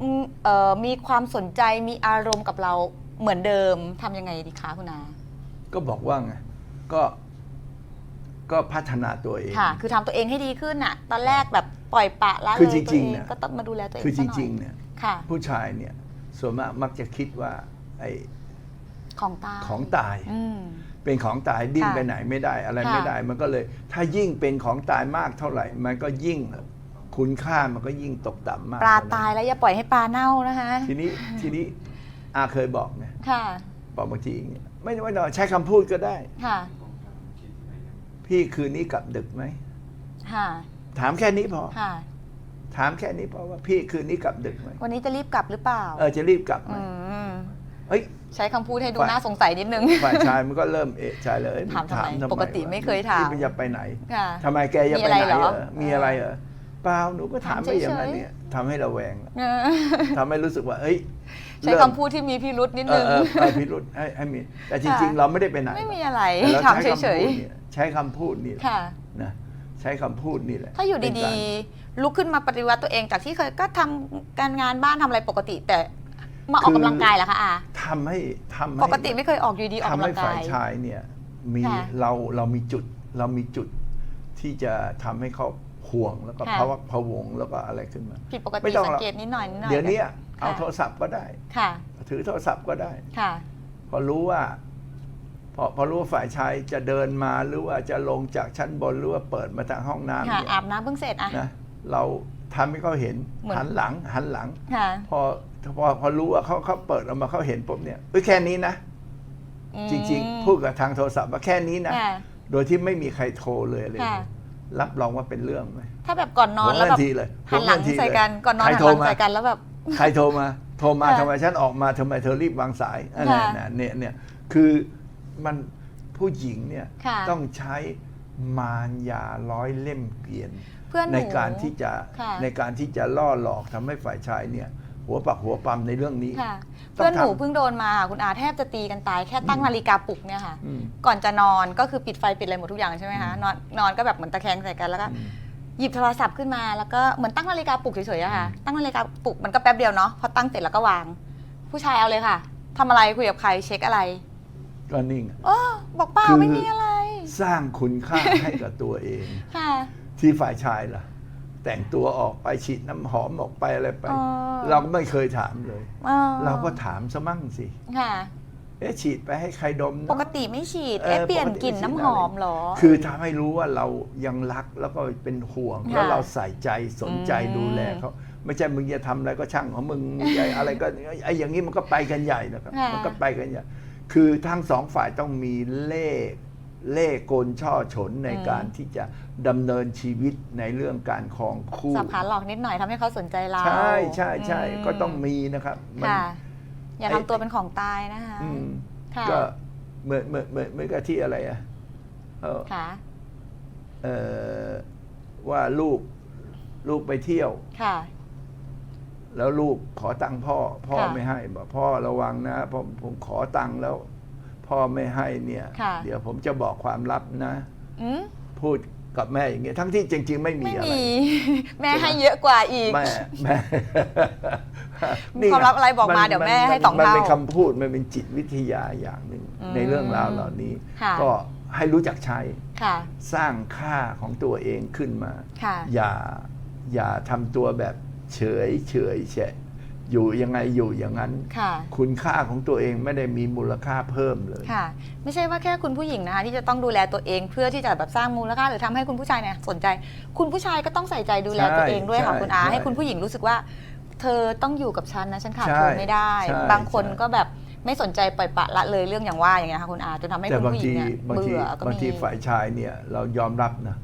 Speaker 2: อืมเอ่อมีความสนใจมีอารมณ์กับเราเหมือนเดิมทำยังไงดีคะคุณอา
Speaker 1: ก็บอกว่าไงก็ก็พัฒนาตัวเอง
Speaker 2: ค่ะ คือทำตัวเองให้ดีขึ้นน่ะ ตอนแรกแบบปล่อยปละละ
Speaker 1: คือ
Speaker 2: เลย
Speaker 1: จ
Speaker 2: ตัว
Speaker 1: ริง
Speaker 2: เอ
Speaker 1: ๆ
Speaker 2: ง
Speaker 1: เนี่ย
Speaker 2: ก็ต้องมาดูแลตัวเอง
Speaker 1: คือจ
Speaker 2: ซะหน่ย
Speaker 1: ริงๆเนี่ย
Speaker 2: ค่ะ
Speaker 1: ผู้ชายเนี่ยส่วนมากมักจะคิดว่าไอ้
Speaker 2: ของตาย
Speaker 1: ของตาย
Speaker 2: อืม
Speaker 1: เป็นของตายดิ้น
Speaker 2: ค่ะ
Speaker 1: ไปไหนไม่ได้อะไร
Speaker 2: ค่ะ
Speaker 1: ไม่ได้ มันก็เลย ถ้ายิ่งเป็นของตายมากเท่าไหร่ มันก็ยิ่งคุณค่ามันก็ยิ่งตกต่ำมาก
Speaker 2: ปลา
Speaker 1: เท่นั้น
Speaker 2: ตายแล้วอย่าปล่อยให้ปลาเน่านะคะ
Speaker 1: ทีนี้ทีนี้อาเคยบอกไง
Speaker 2: ค่ะ
Speaker 1: บอกบางทีอย่างเงี้ยไม่ไม่ต้องใช้คำพูดก็ได้
Speaker 2: ค่ะ
Speaker 1: พี่คืนนี้กลับดึกไหม
Speaker 2: ค่ะ
Speaker 1: ถามแค่นี้พอ
Speaker 2: ค่ะ
Speaker 1: ถามแค่นี้พอว่าพี่คืนนี้กลับดึกไหม
Speaker 2: วันนี้จะรีบกลับหรือเปล่า
Speaker 1: เออจะรีบกลับไหม
Speaker 2: อืม
Speaker 1: เฮ้ย
Speaker 2: ใช้คำพูดให้ดู
Speaker 1: ฝ่าย
Speaker 2: น่าสงสัยนิดนึง
Speaker 1: ฝ่ายชายมันก็เริ่มเอะใจเลย
Speaker 2: ถามทำไมปกติ
Speaker 1: วะ
Speaker 2: ไม่เคยถาม
Speaker 1: พี่จะไปไหน
Speaker 2: ค่ะ
Speaker 1: ทำไมแกจะ
Speaker 2: มี
Speaker 1: ไป
Speaker 2: อะไร
Speaker 1: ไหน
Speaker 2: เหรอ
Speaker 1: เหรอมีอะไรเหรอเปล่าหนูก็ถาม
Speaker 2: ถาม
Speaker 1: ไปอย่างนั้น
Speaker 2: เฉยๆ
Speaker 1: เนี่ยทำให้ระแวง
Speaker 2: เออ
Speaker 1: ทำให้รู้สึกว่าเอ้ย
Speaker 2: ใช้
Speaker 1: เริ่ม
Speaker 2: คำพูดที่มีพิรุษนิด
Speaker 1: เอ
Speaker 2: นึ
Speaker 1: อง เออเออพิรุษให้ให้มี แต่จริง
Speaker 2: ค่ะ
Speaker 1: ๆเราไม่ได้ไปไหน
Speaker 2: ไม่มีอะไร
Speaker 1: แต่เรา
Speaker 2: ถาม
Speaker 1: ใช้
Speaker 2: เฉ
Speaker 1: คำ
Speaker 2: ย
Speaker 1: พูดเนี่ยใช้คำพูดนี่แหละ
Speaker 2: ๆ ค่ะ
Speaker 1: นะใช้คำพูดนี่แหละ
Speaker 2: ถ้าอยู่
Speaker 1: เป็น
Speaker 2: ดี
Speaker 1: การ
Speaker 2: ๆ ลุกขึ้นมาปฏิวัติตัวเองจากที่เคยก็ทำการงานบ้านทำอะไรปกติ แต่มาออกกำลังกายเหรอคะอา
Speaker 1: ทำให้ทำให้
Speaker 2: ปกติไม่เคยออกอยู่ดีออก
Speaker 1: ทำ
Speaker 2: กำลั
Speaker 1: ให้
Speaker 2: งกา
Speaker 1: ฝ่าย
Speaker 2: ย
Speaker 1: ชายเนี่ยมี
Speaker 2: ค่ะ
Speaker 1: เราเรามีจุดเรามีจุดที่จะทำให้เขาห่วงแล้วก็
Speaker 2: ค่ะ
Speaker 1: ภาวะพะวงแล้วก็อะไรขึ้นมา
Speaker 2: ผิดปก
Speaker 1: ไม่
Speaker 2: ติ
Speaker 1: ต้อง
Speaker 2: สั
Speaker 1: หร
Speaker 2: ง
Speaker 1: อก
Speaker 2: เกตนิดหน่อยนิดหน่อย
Speaker 1: เดี๋ยวนี้
Speaker 2: ค่ะ
Speaker 1: เอาโทรศัพท์ก็ได้
Speaker 2: ค่ะ
Speaker 1: ถือโทรศัพท์ก็ได้
Speaker 2: ค่ะ
Speaker 1: พอรู้ว่า พอพอรู้ว่าฝ่ายชายจะเดินมาหรือว่าจะลงจากชั้นบนหรือว่าเปิดมาทางห้องน้ำ
Speaker 2: ค่ะ
Speaker 1: เนี่ย
Speaker 2: อาบน้ำเพิ่งเสร็จอะ
Speaker 1: นะ เราทำให้เขาเห็น
Speaker 2: เหมือน
Speaker 1: หันหลัง หันหลัง
Speaker 2: ค่ะ
Speaker 1: พอพอพอรู้ว่าเขาเขาเปิดออกมาเขาเห็นปุ๊บเนี่ยเอ้ยแค่นี้นะ
Speaker 2: อืม
Speaker 1: จริง ๆ พูดกับทางโทรศัพท์ว่าแค่นี้นะ
Speaker 2: ค่ะ
Speaker 1: โดยที่ไม่มีใครโทรเลยเลย
Speaker 2: ค่ะ
Speaker 1: รับรองว่าเป็นเรื่องไหม
Speaker 2: ถ้าแบบก่อนนอน
Speaker 1: ผม
Speaker 2: แล้วแบบ
Speaker 1: ทันทีเลย
Speaker 2: หันหลัง
Speaker 1: ผมทันที
Speaker 2: ใส่กัน
Speaker 1: เลย
Speaker 2: ก่อนนอน
Speaker 1: ใคร
Speaker 2: หัน
Speaker 1: โท
Speaker 2: ห
Speaker 1: ร
Speaker 2: ลัง
Speaker 1: มา
Speaker 2: ใส่กันแล้วแบบ
Speaker 1: ใครโทรมา โทรมา
Speaker 2: ค่ะ
Speaker 1: ทำไมฉันออกมาทำไมเธอรีบวางสายอันนั้น
Speaker 2: ค่ะ
Speaker 1: น่ะเนี่ยเนี่ยคือมันผู้หญิงเนี่ย
Speaker 2: ค่ะ
Speaker 1: ต้องใช้มารยาร้อยเล่มเกวียน
Speaker 2: เพื่อนหนู
Speaker 1: ในการที่จะ
Speaker 2: ค่ะ
Speaker 1: ในการที่จะล่อหลอกทำให้ฝ่ายชายเนี่ย หัวปักหัวปั๊มในเรื่องนี้
Speaker 2: ค่ะ
Speaker 1: ต้อง
Speaker 2: เพื่อนหนู
Speaker 1: ทำ
Speaker 2: เพิ่งโดนมาค่ะคุณอาแทบจะตีกันตายแค่ตั้งนาฬิกาปลุกเนี่ยค่ะ
Speaker 1: อืม
Speaker 2: ก่อนจะนอนก็คือปิดไฟปิดอะไรหมดทุกอย่างใช่ไหมคะนอนนอนก็แบบเหมือนตะแคงใส่กันแล้วก็
Speaker 1: อืม
Speaker 2: หยิบโทรศัพท์ขึ้นมาแล้วก็เหมือนตั้งนาฬิกาปลุกเฉยๆอะค่ะ ตั้งนาฬิกาปลุกมันก็แป๊บเดียวเนาะพอตั้งเสร็จแล้วก็วาง ผู้ชายเอาเลยค่ะทำอะไรคุยกับใครเช็คอะไร
Speaker 1: ก็นิ่ง
Speaker 2: เออบอกเปล่า
Speaker 1: คือ
Speaker 2: ไม่มีอะไร
Speaker 1: สร้างคุณค่าให้กับตัวเอง
Speaker 2: ค่ะ
Speaker 1: ที่ฝ่ายชายล่ะ แต่งตัวออกไปฉีดน้ำหอมออกไปอะไรไป
Speaker 2: อ๋อ
Speaker 1: เราก็ไม่เคยถามเลย
Speaker 2: อ๋อ
Speaker 1: เราก็ถามซะมั่งสิ
Speaker 2: ค่ะ
Speaker 1: เอ๊ะฉีดไปให้ใครดม
Speaker 2: ป
Speaker 1: เนาะ
Speaker 2: กติไม่ฉีด
Speaker 1: เออ
Speaker 2: เอ๊ะเปลี่ยน
Speaker 1: ปกติ
Speaker 2: กลิ่น
Speaker 1: ไม่ฉีด
Speaker 2: น้ำหอมเหรอ
Speaker 1: คือทำให้รู้ว่าเรายังรักแล้วก็เป็นห่วง
Speaker 2: ค่ะ
Speaker 1: แล้วเราใส่ใจสนใจ
Speaker 2: อืม
Speaker 1: ดูแลเขาไม่ใช่มึงจะทำอะไรก็ช่างของมึงมึงจะอะไรก็ไอ้อย่างนี้มันก็ไปกันใหญ่นะครับ
Speaker 2: ค่ะ
Speaker 1: มันก็ไปกันใหญ่ คือทั้งสองฝ่ายต้องมีเล่ห์ เล่ห์กลช่อฉนในการที่จะดำเนินชีวิตในเรื่องการครองคู่
Speaker 2: สับขาหลอกนิดหน่อยทำให้เขาสนใจเรา
Speaker 1: ใช่ใช่ใช่
Speaker 2: ม
Speaker 1: ก็ต้องมีนะครับมัน
Speaker 2: ค่ะ อย่า
Speaker 1: ไอ้
Speaker 2: ทำตัวเป็นของตายนะคะ
Speaker 1: อืม
Speaker 2: ค่ะ
Speaker 1: ก็เหมือนเหมือนเหมือนเหมือนกับที่อะไรอะเออ
Speaker 2: ค่ะ
Speaker 1: เอ่อว่าลูกลูกไปเที่ยว
Speaker 2: ค่ะ
Speaker 1: แล้วลูกขอตังค์พ่อ พ่อ
Speaker 2: ค่ะ
Speaker 1: ไม่ให้บอกพ่อระวังนะผมผมขอตังค์แล้ว พ่อไม่ให้เนี่ย
Speaker 2: ค่ะ
Speaker 1: เดี๋ยวผมจะบอกความลับนะ
Speaker 2: อืม
Speaker 1: พูดกับแม่อย่างเงี้ยทั้งที่จริง ๆ ไม่มี
Speaker 2: ไม่
Speaker 1: อะไร
Speaker 2: มี แม่ให้เยอะกว่าอีก
Speaker 1: แม่แม่
Speaker 2: มีความลับอะไรบอกมาเดี๋ยวแม่ให้สอง
Speaker 1: มัน
Speaker 2: เท่า
Speaker 1: เป็นคำพูดมันเป็นจิตวิทยาอย่างหนึ่ง
Speaker 2: อืม
Speaker 1: ในเรื่องราวเหล่านี้
Speaker 2: ค่ะ
Speaker 1: ก็ให้รู้จักใช้
Speaker 2: ค่ะ
Speaker 1: สร้างค่าของตัวเองขึ้นมา
Speaker 2: ค่ะ
Speaker 1: อย่าอย่าทำตัวแบบเฉยเฉยแฉะ อยู่ยังไงอยู่อย่างนั้น
Speaker 2: ค่ะ
Speaker 1: คุณค่าของตัวเองไม่ได้มีมูลค่าเพิ่มเลย
Speaker 2: ค่ะ ไม่ใช่ว่าแค่คุณผู้หญิงนะคะที่จะต้องดูแลตัวเองเพื่อที่จะแบบสร้างมูลค่าหรือทำให้คุณผู้ชายเนี่ยสนใจ คุณผู้ชายก็ต้องใส่ใจดูแลตัวเองด้วยค่ะ
Speaker 1: ใช่
Speaker 2: คุณอา
Speaker 1: ใช่
Speaker 2: ให้คุณผู้หญิงรู้สึกว่า เธอต้องอยู่กับฉันนะฉันขาด
Speaker 1: ใช่
Speaker 2: เธอไม่ได้
Speaker 1: ใช่
Speaker 2: บางคน
Speaker 1: ใช่
Speaker 2: ก็แบบไม่สนใจปล่อยปละละเลยเรื่องอย่างว่าอย่างเงี้ยค่ะคุณอาจนทำให้
Speaker 1: แต่
Speaker 2: คุณ
Speaker 1: บาง
Speaker 2: ผู้หญิ
Speaker 1: ที
Speaker 2: งเนี่ย
Speaker 1: บางที
Speaker 2: เบื่อก็
Speaker 1: บางที
Speaker 2: มี
Speaker 1: ฝ่ายชายเนี่ยเรายอมรับนะ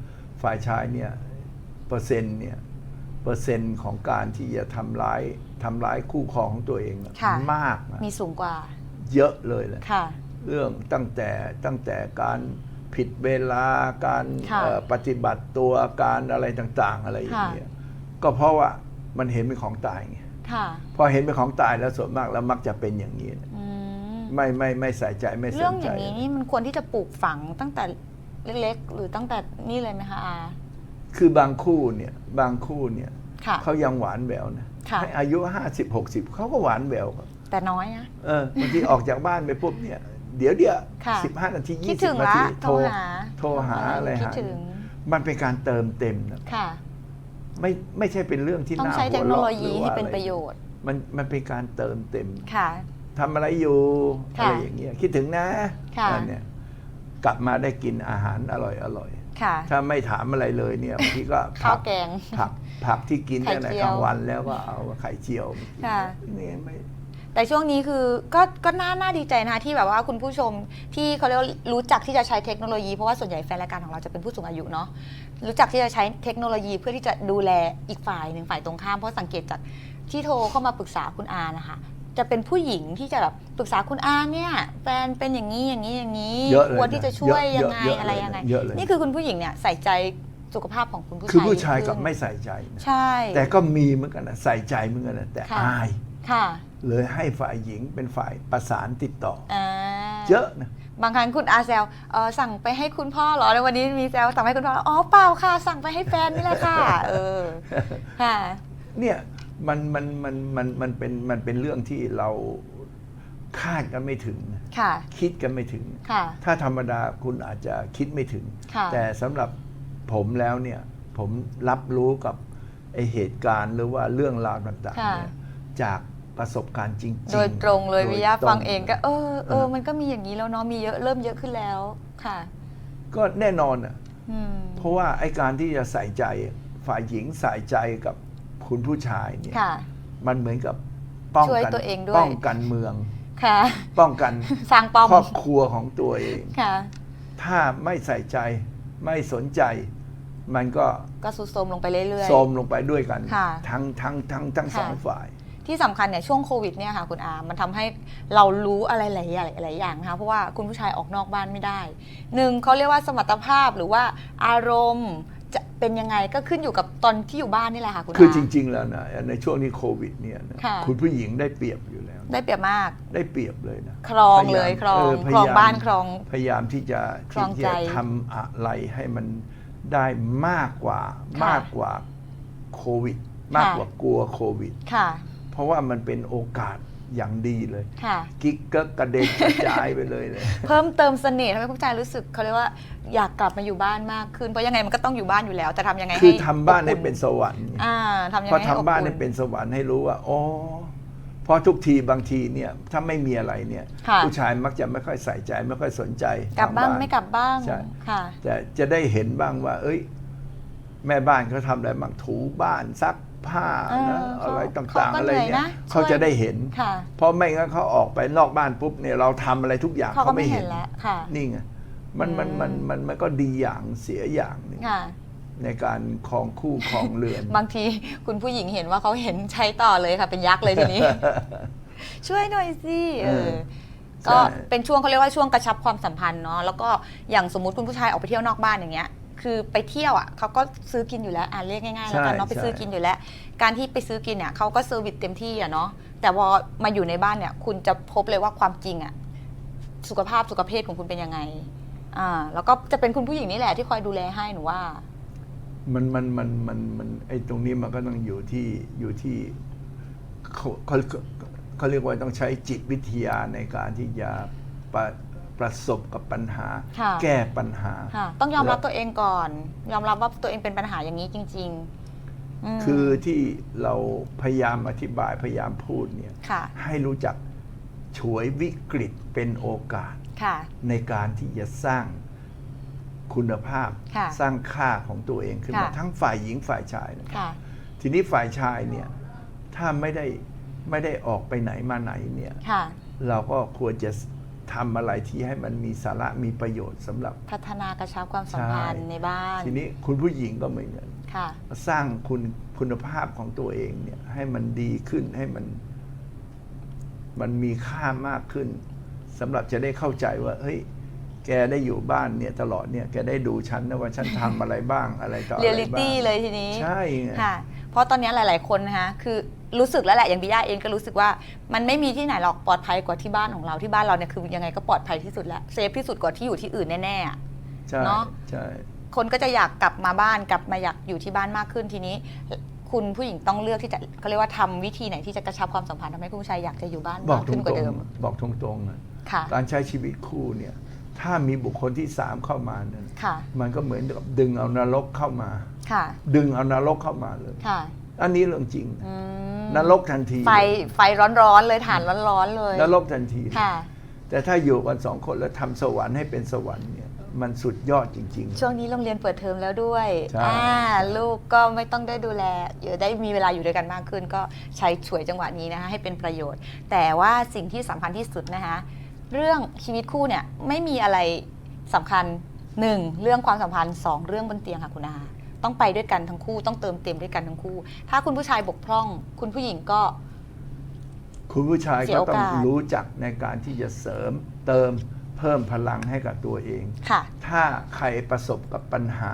Speaker 1: ฝ่ายชายเนี่ยเปอร์เซ็นต์เนี่ยเปอร์เซ็นต์ของการที่จะทำร้าย ทำร้ายคู่ครองของตัวเองอะ
Speaker 2: ค่ะ
Speaker 1: มากนะ
Speaker 2: มีสูงกว่า
Speaker 1: เยอะเลยแหละ
Speaker 2: ค่ะ
Speaker 1: เรื่องตั้งแต่ตั้งแต่การผิดเวลาการ
Speaker 2: ค่ะ
Speaker 1: เอ่อปฏิบัติตัวการอะไรต่างๆ อะไรอย่างเงี้ยก็เพราะว่ามันเห็นเป็นของตายไง
Speaker 2: ค่ะ
Speaker 1: พอเห็นเป็นของตายแล้วส่วนมากแล้วมักจะเป็นอย่างนี้นะ
Speaker 2: อืม
Speaker 1: ไม่ไม่ไม่ใส่ใจไม่ส
Speaker 2: เรื่อง
Speaker 1: น
Speaker 2: อ
Speaker 1: ใจ
Speaker 2: ย่างนี้นี่มันควรที่จะปลูกฝังตั้งแต่เล็กๆ หรือตั้งแต่นี่เลยไหมคะอา
Speaker 1: คือบางคู่เนี่ยบางคู่เนี่ย
Speaker 2: ค่ะ
Speaker 1: เขายังหวานแหววนะ
Speaker 2: ค่ะ
Speaker 1: ให้อายุห้าสิบหกสิบเขาก็หวานแหววครับ
Speaker 2: แต่น้อยนะ
Speaker 1: เออบางทีออกจากบ้านไปปุ๊บเนี่ย เดี๋ยวเดี๋ยว
Speaker 2: ค่ะ
Speaker 1: สิบห้านาที
Speaker 2: คิ
Speaker 1: ยี่
Speaker 2: ด
Speaker 1: สิ
Speaker 2: ถึ
Speaker 1: บ
Speaker 2: ง
Speaker 1: นา
Speaker 2: ละ
Speaker 1: ที
Speaker 2: โทรหา
Speaker 1: โทรหาอะไร
Speaker 2: คิด
Speaker 1: หา
Speaker 2: ถึง
Speaker 1: มันเป็นการเติมเต็มนะ
Speaker 2: ค่ะ
Speaker 1: ไม่ไม่ใช่เป็นเรื่องที่
Speaker 2: ต้อง
Speaker 1: น่า
Speaker 2: ใช้
Speaker 1: หั
Speaker 2: เท
Speaker 1: ว
Speaker 2: คโน
Speaker 1: เราะ
Speaker 2: โล
Speaker 1: ห
Speaker 2: ยี
Speaker 1: รือ
Speaker 2: ให้
Speaker 1: ว่า
Speaker 2: เป็น
Speaker 1: อะไร
Speaker 2: ประโยชน์
Speaker 1: มันมันเป็นการเติมเต็ม
Speaker 2: ค่ะ
Speaker 1: ทำอะไรอยู่
Speaker 2: ค่ะ
Speaker 1: อะไรอย่างเงี้ยคิดถึงนะ
Speaker 2: ค่ะ
Speaker 1: อันเนี่ยกลับมาได้กินอาหารอร่อยอร่อย
Speaker 2: ค่ะ
Speaker 1: ถ้าไม่ถามอะไรเลยเนี่ยบางทีก็
Speaker 2: ข้าว
Speaker 1: ผั
Speaker 2: แกง
Speaker 1: ผักผักที่กิน
Speaker 2: ไข่
Speaker 1: ตั้งแต่
Speaker 2: เจียว
Speaker 1: กลางวันแล้วก็เอาไข่เจียว
Speaker 2: ค่ะ
Speaker 1: นี่ไม่
Speaker 2: แต่ช่วงนี้คือก็ก็น่าน่าดีใจนะคะที่แบบว่าคุณผู้ชมที่เขาเรียกว่ารู้จักที่จะใช้เทคโนโลยีเพราะว่าส่วนใหญ่แฟนรายการของเราจะเป็นผู้สูงอายุเนาะรู้จักที่จะใช้เทคโนโลยีเพื่อที่จะดูแลอีกฝ่ายหนึ่งฝ่ายตรงข้ามเพราะสังเกตจากที่โทรเข้ามาปรึกษาคุณอานะคะ จะเป็นผู้หญิงที่จะแบบปรึกษาคุณอาเนี่ยแฟนเป็นอย่างนี้อย่างนี้อย่างนี้
Speaker 1: เยอะเลย
Speaker 2: ควรที่จะช่วย
Speaker 1: เย
Speaker 2: ยั
Speaker 1: อะ
Speaker 2: งไง
Speaker 1: เยอะ
Speaker 2: อะไร
Speaker 1: เลย
Speaker 2: ยังไง
Speaker 1: เยอะเลย
Speaker 2: นี่คือคุณผู้หญิงเนี่ยใส่ใจสุขภาพของคุณผู้ชาย
Speaker 1: คือผู้ชายกับ
Speaker 2: ขึ้น
Speaker 1: ไม่ใส่ใจนะ
Speaker 2: ใช่
Speaker 1: แต่ก็มีเหมือนกันนะใส่ใจเหมือนกันนะแต่
Speaker 2: ค่ะ
Speaker 1: อาย
Speaker 2: ค่ะ
Speaker 1: เลยให้ฝ่ายหญิงเป็นฝ่ายประสานติดต่อ
Speaker 2: อ่า
Speaker 1: เยอะนะ
Speaker 2: บางครั้งคุณอาแซวเออสั่งไปให้คุณพ่อเหรอในวันนี้มีแซวสั่งไปให้คุณพ่อเหรออ๋อเปล่าค่ะ สั่งไปให้แฟนนี่แหละค่ะ เออค่ะ
Speaker 1: เนี่ย มันมันมันมันมันเป็นมันเป็นเรื่องที่เราคาดกันไม่ถึงนะ
Speaker 2: ค่ะ
Speaker 1: คิดกันไม่ถึง
Speaker 2: ค่ะ
Speaker 1: ถ้าธรรมดาคุณอาจจะคิดไม่ถึง
Speaker 2: ค่ะ
Speaker 1: แต่สำหรับผมแล้วเนี่ยผมรับรู้กับไอเหตุการณ์หรือว่าเรื่องราวต่างๆ
Speaker 2: ค่ะ
Speaker 1: เนี่ยจากประสบการณ์จริงๆ
Speaker 2: โดยตรงเลย
Speaker 1: โด
Speaker 2: วิยา
Speaker 1: ตร
Speaker 2: ฟังเองก็เออเออ
Speaker 1: เออ
Speaker 2: มันก็มีอย่างนี้แล้วเนาะมีเยอะเริ่มเยอะขึ้นแล้วค่ะ
Speaker 1: ก็แน่นอนอะ
Speaker 2: อืม
Speaker 1: เพราะว่าไอการที่จะใส่ใจฝ่ายหญิงใส่ใจกับ คุณผู้ชายเนี่ย
Speaker 2: ค่ะ
Speaker 1: มันเหมือนกับป้อง
Speaker 2: ช่วย
Speaker 1: กัน
Speaker 2: ตัวเองด้วย
Speaker 1: ป้องกันเมือง
Speaker 2: ค่ะ
Speaker 1: ป้องกัน
Speaker 2: สร้างป้อม
Speaker 1: ครอบครัวของตัวเอง
Speaker 2: ค่ะ
Speaker 1: ถ้าไม่ใส่ใจไม่สนใจ มันก็
Speaker 2: ก็สุดโทรมลงไปเรื่อยๆ
Speaker 1: โทรมลงไปด้วยกัน
Speaker 2: ค่ะ
Speaker 1: ทั้งทั้งทั้งทั้ง
Speaker 2: ค่ะ
Speaker 1: สองฝ่าย
Speaker 2: ที่สำคัญเนี่ยช่วงโควิดเนี่ยค่ะคุณอา มันทำให้เรารู้อะไรหลายอย่างหลายอย่างนะคะเพราะว่าคุณผู้ชายออกนอกบ้านไม่ได้หนึ่งเขาเรียกว่าสมรรถภาพหรือว่าอารมณ์ จะเป็นยังไงก็ขึ้นอยู่กับตอนที่อยู่บ้านนี่แหละค่ะคุณอา
Speaker 1: คือจริง ๆ แล้วนะในช่วงนี้โควิดเนี่ยนะ
Speaker 2: ค่ะ
Speaker 1: คุณผู้หญิงได้เปรียบอยู่แล้ว
Speaker 2: ได้เปรียบมาก
Speaker 1: ได้เปรียบเลยนะ
Speaker 2: ครอง
Speaker 1: พา
Speaker 2: เล
Speaker 1: ยาม
Speaker 2: ยครอง
Speaker 1: เออพ
Speaker 2: ครอง
Speaker 1: ยายาม
Speaker 2: บ้านครอง
Speaker 1: พยายามที่จะ
Speaker 2: ครอง
Speaker 1: ที่
Speaker 2: ใจ
Speaker 1: จะทำอะไรให้มันได้มากกว่า
Speaker 2: ค่ะ
Speaker 1: มากกว่าโควิด มากกว่ากลัวโควิด
Speaker 2: ค่ะ
Speaker 1: เพราะว่ามันเป็นโอกาส อย่างดีเลย
Speaker 2: ค่ะ
Speaker 1: กิ๊กก็กระเด็นกระจายไปเลยเลย
Speaker 2: เพิ่มเติมเสน่ห์ทำให้คุณผู้ชายรู้สึกเขาเรียกว่าอยากกลับมาอยู่บ้านมากขึ้น เพราะยังไงมันก็ต้องอยู่บ้านอยู่แล้ว แต่ทำยังไง
Speaker 1: คือ
Speaker 2: ให้
Speaker 1: ทำบ้านให้
Speaker 2: อบอุ่
Speaker 1: เป็นสวรรค์
Speaker 2: อ่าทำยัง
Speaker 1: พอ
Speaker 2: ไงให้
Speaker 1: ทำบ้าน
Speaker 2: อบ
Speaker 1: ให้
Speaker 2: อุ่
Speaker 1: เป็นสวรรค์ให้รู้ว่าอ๋อเพราะทุกทีบางทีเนี่ยถ้าไม่มีอะไรเนี่ย
Speaker 2: ค่ะ
Speaker 1: ผู้ชายมักจะไม่ค่อยใส่ใจไม่ค่อยสนใจ
Speaker 2: กลับบ้าง
Speaker 1: ท
Speaker 2: ไม่กลับบ้าง
Speaker 1: ใช่
Speaker 2: ค่ะ
Speaker 1: แต่จะได้เห็นบ้างว่า เอ้ย แม่บ้านเขาทำอะไรบ้างถูบ้านซัก ผ้า
Speaker 2: เออ
Speaker 1: นะ
Speaker 2: เขา
Speaker 1: อะไร
Speaker 2: เขา
Speaker 1: ต่าง
Speaker 2: ก็
Speaker 1: ๆอะไร
Speaker 2: เหนื่อย
Speaker 1: เนี่ย
Speaker 2: นะ
Speaker 1: เขา
Speaker 2: ช่วย
Speaker 1: จะได้เห็น
Speaker 2: ค่ะ
Speaker 1: เพราะไม่งั้นเขาออกไปนอกบ้านปุ๊บเนี่ยเราทำอะไรทุกอย่าง
Speaker 2: เขาก็
Speaker 1: เขา
Speaker 2: ไม่
Speaker 1: ไม่
Speaker 2: เห็
Speaker 1: เห็
Speaker 2: น
Speaker 1: น
Speaker 2: แล้วค่ะ
Speaker 1: นี่ไงมันมันมันมันมันก็ดีอย่างเสียอย่างหนึง
Speaker 2: ค่ะ
Speaker 1: ในการครองคู่ครองเรือน
Speaker 2: บางทีคุณผู้หญิงเห็นว่าเขาเห็นใช้ต่อเลยค่ะ เป็นยักษ์เลยทีนี้ ช่วยหน่อยสิเออ
Speaker 1: ใช่
Speaker 2: ก็เป็นช่วงเขาเรียกว่าช่วงกระชับความสัมพันธ์เนาะแล้วก็อย่างสมมุติคุณผู้ชายออกไปเที่ยวนอกบ้านอย่างเงี้ย คือไปเที่ยวอะเขาก็ซื้อกินอยู่แล้วอ่านเรียกง่ายๆแล้วกันเนาะไปซื้อกินอยู่แล้ว การที่ไปซื้อกินเนี่ยเขาก็เซอร์วิสเต็มที่อะเนาะแต่พอมาอยู่ในบ้านเนี่ย คุณจะพบเลยว่าความจริงอะสุขภาพสุขภาพของคุณเป็นยังไงอ่าแล้วก็จะเป็นคุณผู้หญิงนี่แหละที่คอยดูแลให้หนูว่า
Speaker 1: มันมันมันมันมันไอ้ตรงนี้มันก็ต้องอยู่ที่อยู่ที่เขาเขาเขาเรียกว่าต้องใช้จิตวิทยาในการที่จะประ ประสบกับปัญหา
Speaker 2: ค่ะ
Speaker 1: แก้ปัญหา
Speaker 2: ค่ะ ต้องยอมรับ
Speaker 1: แล้ว
Speaker 2: ตัวเองก่อน ยอมรับว่าตัวเองเป็นปัญหาอย่างนี้จริงๆม
Speaker 1: คือที่เราพยายามอธิบายพยายามพูดเนี่ย
Speaker 2: ค่ะ
Speaker 1: ให้รู้จักฉวยวิกฤตเป็นโอกาส
Speaker 2: ค่ะ
Speaker 1: ในการที่จะสร้างคุณภาพ
Speaker 2: ค่ะ
Speaker 1: สร้างค่าของตัวเองขึ้นมา
Speaker 2: ค่ะ
Speaker 1: ทั้งฝ่ายหญิงฝ่ายชายนะครับ
Speaker 2: ค่ะ
Speaker 1: ทีนี้ฝ่ายชายเนี่ยถ้าไม่ได้ไม่ได้ออกไปไหนมาไหนเนี่ย
Speaker 2: ค่ะ
Speaker 1: เราก็ควรจะ ทำอะไรที่ให้มันมีสาระมีประโยชน์สำหรับ
Speaker 2: พัฒนากระชับความสัมพันธ์
Speaker 1: ใช่
Speaker 2: ในบ้าน
Speaker 1: ทีนี้คุณผู้หญิงก็เหมือนกัน
Speaker 2: ค่ะ
Speaker 1: สร้างคุณคุณภาพของตัวเองเนี่ยให้มันดีขึ้นให้มัน มันมีค่ามากขึ้นสำหรับจะได้เข้าใจว่า เฮ้ย แกได้อยู่บ้านเนี่ย ตลอดเนี่ยแกได้ดูฉันนะว่าฉันทำอะไรบ้างอะไรต่ออะไร
Speaker 2: เรียลิ
Speaker 1: บ้าง
Speaker 2: ตี้เลยทีนี้
Speaker 1: ใช่ไง
Speaker 2: ค่ะเพ ราะตอนนี้หลาย ๆ คนนะคะคือรู้สึกแล้วแหละอย่างบิย่าเองก็รู้สึกว่า มันไม่มีที่ไหนหรอกปลอดภัยกว่าที่บ้านของเราที่บ้านเราเนี่ยคือยังไงก็ปลอดภัยที่สุดแล้วเซฟที่สุดกว่าที่อยู่ที่อื่นแน่ๆอะ
Speaker 1: ใช่
Speaker 2: เนอะ
Speaker 1: ใช่
Speaker 2: คนก็จะอยากกลับมาบ้านกลับมาอยากอยู่ที่บ้านมากขึ้นทีนี้ คุณผู้หญิงต้องเลือกที่จะเขาเรียกว่าทำวิธีไหนที่จะกระชับความสัมพันธ์ทำให้คุณผู้ชายอยากจะอยู่บ้าน
Speaker 1: บอก
Speaker 2: มาก
Speaker 1: ตร
Speaker 2: ขึ้น
Speaker 1: ง
Speaker 2: กว่าเดิม
Speaker 1: ๆบอกตรงๆอะ
Speaker 2: ค่ะ
Speaker 1: การใช้ชีวิตคู่เนี่ย ถ้ามีบุคคลที่สามเข้ามาเนี่ย
Speaker 2: ค่ะ
Speaker 1: มันก็เหมือนกับดึงเอานรกเข้ามา
Speaker 2: ค่ะ
Speaker 1: ดึงเอานรกเข้ามาเลย
Speaker 2: ค่ะ
Speaker 1: อันนี้เรื่องจริง
Speaker 2: อืม
Speaker 1: นรกทันที
Speaker 2: ไฟไฟร้อนๆเลยฐานร้อนๆเลย
Speaker 1: นรกทันที
Speaker 2: ค่ะ
Speaker 1: แต่ถ้าอยู่กันสองคนแล้วทำสวรรค์ให้เป็นสวรรค์เนี่ยมันสุดยอดจริง
Speaker 2: ช่วงนี้โรงเรียนเปิดเทอมแล้วด้วย
Speaker 1: ใช่
Speaker 2: อ่าลูกก็ไม่ต้องได้ดูแลเดี๋ยวได้มีเวลาอยู่ด้วยกันมากขึ้น ก็ใช้ฉวยจังหวะนี้นะคะให้เป็นประโยชน์ แต่ว่าสิ่งที่สำคัญที่สุดนะคะ เรื่องชีวิตคู่เนี่ยไม่มีอะไรสำคัญหนึ่งเรื่องความสัมพันธ์สองเรื่องบนเตียงค่ะคุณอาต้องไปด้วยกันทั้งคู่ต้องเติมเต็มด้วยกันทั้งคู่ ถ้าคุณผู้ชายบกพร่อง คุณผู้หญิงก็
Speaker 1: ๆคุณผู้ชาย
Speaker 2: เสี
Speaker 1: ก็
Speaker 2: ยโอกาส
Speaker 1: ต้องรู้จักในการที่จะเสริมเติมเพิ่มพลังให้กับตัวเอง
Speaker 2: ค่ะ
Speaker 1: ถ้าใครประสบกับปัญหา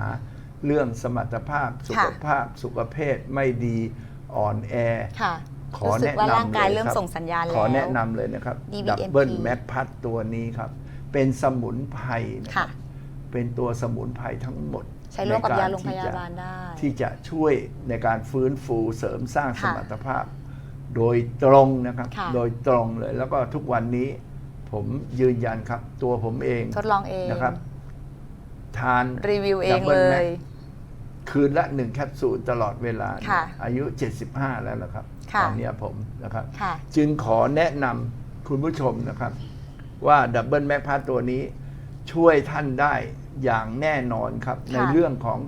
Speaker 1: เรื่องสมรรถภาพ สุขภาพ สุขภาพไม่ดีอ่อนแอ
Speaker 2: ค่ะ
Speaker 1: ขอ
Speaker 2: รู้สึก
Speaker 1: แนะ
Speaker 2: ว่านำร่างกาย
Speaker 1: ล
Speaker 2: เริ่ม
Speaker 1: คบ
Speaker 2: ส่งสัญญาณแล้ว
Speaker 1: ขอแนะนำเลยนะครับ
Speaker 2: DBMP
Speaker 1: ดับเบิลแม็กพัดตัวนี้ครับ เป็นสมุนไพรนะค
Speaker 2: ค่ะ
Speaker 1: รับเป็นตัวสมุนไพรทั้งหมด
Speaker 2: ใช้ร่วมกับ
Speaker 1: ใน
Speaker 2: ยาโรงพ
Speaker 1: ที่
Speaker 2: ยา
Speaker 1: จะ
Speaker 2: บาลได้
Speaker 1: ที่จะช่วยในการฟื้นฟูเสริมสร้าง
Speaker 2: ค่ะ
Speaker 1: สมรรถภาพ โดยตรงนะครับ
Speaker 2: ค่ะ
Speaker 1: โดยตรงเลย แล้วก็ทุกวันนี้ผมยืนยันครับ ตัวผมเอง
Speaker 2: ทดลองเอง
Speaker 1: นะครับ ทาน
Speaker 2: รีวิวเอง
Speaker 1: Double
Speaker 2: เล
Speaker 1: Max
Speaker 2: ย
Speaker 1: คืนละหนึ่งแคปซูลตลอดเวลาเนี่ย
Speaker 2: ค่ะ
Speaker 1: อายุ 75 แล้วนะครับ
Speaker 2: ค่ะ
Speaker 1: ตอนเนี้ยผมนะครับ
Speaker 2: ค่ะ
Speaker 1: จึงขอแนะนำคุณผู้ชมนะครับ ว่าดับเบิลแม็กพาตัวนี้ช่วยท่านได้อย่างแน่นอนครับ ในเรื่องของ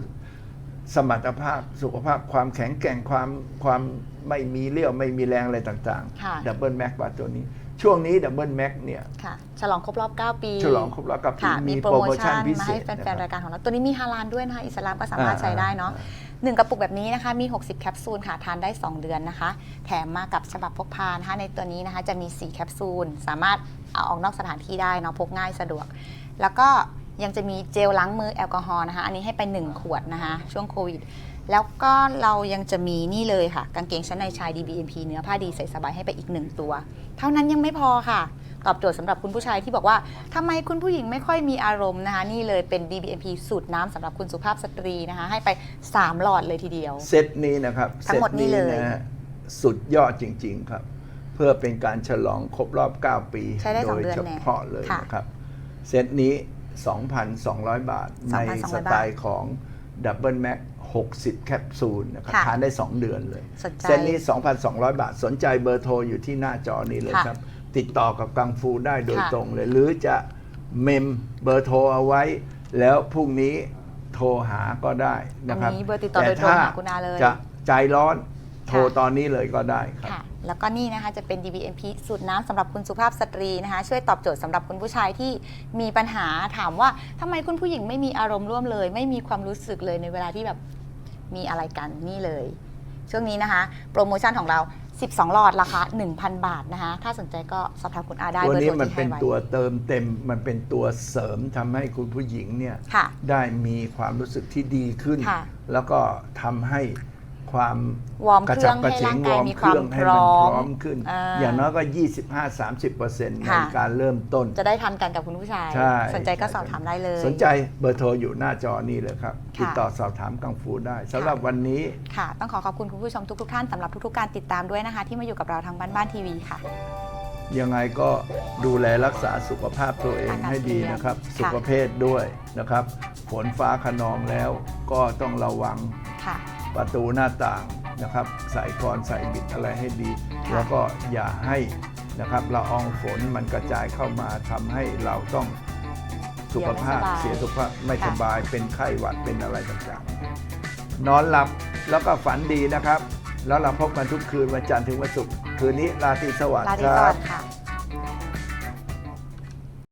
Speaker 1: สมรรถภาพสุขภาพความแข็งแกร่งความความไม่มีเลี้ยวไม่มีแรงอะไรต่าง
Speaker 2: ค่ะ
Speaker 1: ๆดับเบิลแม็กพาตัวนี้ ช่วงนี้ดับเบิลแม็กเนี่ย
Speaker 2: ค่ะฉลองครบรอบ 9 ปี
Speaker 1: ฉลองครบรอบ9ปี
Speaker 2: ค่ะ
Speaker 1: มี
Speaker 2: มี
Speaker 1: โป
Speaker 2: โป
Speaker 1: ร
Speaker 2: ร
Speaker 1: โม
Speaker 2: โม
Speaker 1: ชั่
Speaker 2: ชั่
Speaker 1: น
Speaker 2: น
Speaker 1: พิ
Speaker 2: มา
Speaker 1: เศษ
Speaker 2: ให้แฟ
Speaker 1: นะครับ
Speaker 2: นๆรายการของเรา ตัวนี้มีฮาลาลด้วยนะคะ อิสลามก็สามารถ
Speaker 1: อ่า
Speaker 2: ใช้ได้เนาะ
Speaker 1: อ่า
Speaker 2: หนึ่งกระปุกแบบนี้นะคะ มี 60 แคปซูลค่ะ ทานได้ 2 เดือนนะคะ แถมมากับฉบับพกพานะคะ ในตัวนี้นะคะ จะมี 4 แคปซูล สามารถเอาออกนอกสถานที่ได้เนาะ พกง่ายสะดวก แล้วก็ยังจะมีเจลล้างมือแอลกอฮอล์นะคะ อันนี้ให้ไป 1 ขวดนะคะ ช่วงโควิด แล้วก็เรายังจะมีนี่เลยค่ะ กางเกงชั้นในชาย DBMP เนื้อผ้าดีใส่สบายให้ไปอีกหนึ่งตัว เท่านั้นยังไม่พอค่ะ ตอบโจทย์สำหรับคุณผู้ชายที่บอกว่าทำไมคุณผู้หญิงไม่ค่อยมีอารมณ์นะคะ นี่เลยเป็น DBMP สูตรน้ำสำหรับคุณสุภาพสตรีนะคะ ให้ไป 3 หลอดเลยทีเดียว
Speaker 1: เซตนี้นะครับ
Speaker 2: ทั้งหมดนี้เลย
Speaker 1: ซตะฮะสุดยอดจริง ๆ ครับ เพื่อเป็นการฉลองครบรอบ 9 ปี
Speaker 2: ใช้ได้
Speaker 1: โด
Speaker 2: สอง
Speaker 1: ย
Speaker 2: เดือน
Speaker 1: เฉ
Speaker 2: แน่
Speaker 1: พาะเลย
Speaker 2: ค่ะ
Speaker 1: นะครับ เซตนี้ 2,200 บาท ใน
Speaker 2: 2,200
Speaker 1: สไตล์ของดับเบิลแม็ก 60 แคปซูลนะครับ
Speaker 2: ค่ะ
Speaker 1: ทานได้ 2 เดือนเลย
Speaker 2: สนใจ
Speaker 1: เซตนี้ 2,200 บาท สนใจเบอร์โทรอยู่ที่หน้าจอนี้เลย
Speaker 2: ค่ะ
Speaker 1: ครับ ติดต่อกับกังฟูได้โดย
Speaker 2: ค่ะ
Speaker 1: ตรงเลย หรือจะเมมเบอร์โทรเอาไว้ แล้วพรุ่งนี้โทรหาก็ได้นะครับ
Speaker 2: อันนี้เบอร์ติดต่อโดยตรงหาคุณอาเลย
Speaker 1: จะใจร้อน โทร
Speaker 2: ค่ะ
Speaker 1: ตอนนี้เลยก็ได้ครับ
Speaker 2: ค่ะ แล้วก็นี่นะคะจะเป็น DBMP สูตรน้ำสำหรับคุณสุภาพสตรีนะคะ ช่วยตอบโจทย์สำหรับคุณผู้ชายที่มีปัญหาถามว่าทำไมคุณผู้หญิงไม่มีอารมณ์ร่วมเลย ไม่มีความรู้สึกเลยในเวลาที่แบบมีอะไรกันนี่เลย ช่วงนี้นะคะ โปรโมชั่นของเรา 12 หลอดราคา 1,000 บาทนะคะ ถ้าสนใจก็สอบถามคุณอาได้
Speaker 1: ตัว
Speaker 2: เบอร์
Speaker 1: นี้
Speaker 2: โทร
Speaker 1: มัน
Speaker 2: ที่
Speaker 1: เป็
Speaker 2: ให้
Speaker 1: น
Speaker 2: ไว้
Speaker 1: ตัวเติมเต็มมันเป็นตัวเสริมทำให้คุณผู้หญิงเนี่ย
Speaker 2: ค่ะ
Speaker 1: ได้มีความรู้สึกที่ดีขึ้น
Speaker 2: ค่ะ
Speaker 1: แล้วก็ทำให้ ความ
Speaker 2: วอร์ม
Speaker 1: กระ
Speaker 2: เครื่
Speaker 1: ฉั
Speaker 2: อบง
Speaker 1: กระ
Speaker 2: ให้
Speaker 1: เฉ
Speaker 2: ร่างง
Speaker 1: ว
Speaker 2: กา
Speaker 1: อยร์ม
Speaker 2: มี
Speaker 1: เค
Speaker 2: ความ
Speaker 1: รื่องให้
Speaker 2: พ
Speaker 1: มัน
Speaker 2: ร้อ
Speaker 1: พ
Speaker 2: ม
Speaker 1: ร้อมขึ้น
Speaker 2: อ่า
Speaker 1: อย่างน้อยก็ 25-30%ใน
Speaker 2: ค่ะ
Speaker 1: การเริ่มต้น
Speaker 2: จะได้ทันกันกับคุณผู้ชาย
Speaker 1: ใช่
Speaker 2: สนใจก็สอบถามได้เลย
Speaker 1: สนใจเบอร์โทรอยู่หน้าจอนี่เลยครับ
Speaker 2: ค่ะ
Speaker 1: ติดต่อสอบถามกังฟูได้สำหรับวันนี้
Speaker 2: ค่ะ ต้องขอขอบคุณคุณผู้ชมทุกๆท่านสำหรับทุกๆการติดตามด้วยนะคะ ที่มาอยู่กับเราทางบ้านบ้านทีวีค่ะ
Speaker 1: ยังไงก็ดูแลรักษาสุขภาพตัวเองให้ดีนะครับ
Speaker 2: ค่ะ
Speaker 1: สุขภาพด้วยนะครับฝนฟ้าขนองแล้วก็ต้องระวัง
Speaker 2: ค่ะ
Speaker 1: ประตูหน้าต่างนะครับใส่กรอนใส่บิดอะไรให้ดี
Speaker 2: ค่ะ
Speaker 1: แล้วก็อย่าให้นะครับละอองฝนมันกระจายเข้ามาทำให้เราต้องสุขภาพเสียสุขภาพไม่สบายเป็นไข้หวัดเป็นอะไรต่างๆ นอนหลับแล้วก็ฝันดีนะครับ แล้วเราพบกันทุกคืนวันจันทร์ถึงวันศุกร์คืนนี้ราตรีสวัสดิ์
Speaker 2: ลา
Speaker 1: ค
Speaker 2: ดีส
Speaker 1: รั
Speaker 2: วั
Speaker 1: บ
Speaker 2: สดิ์ค่ะ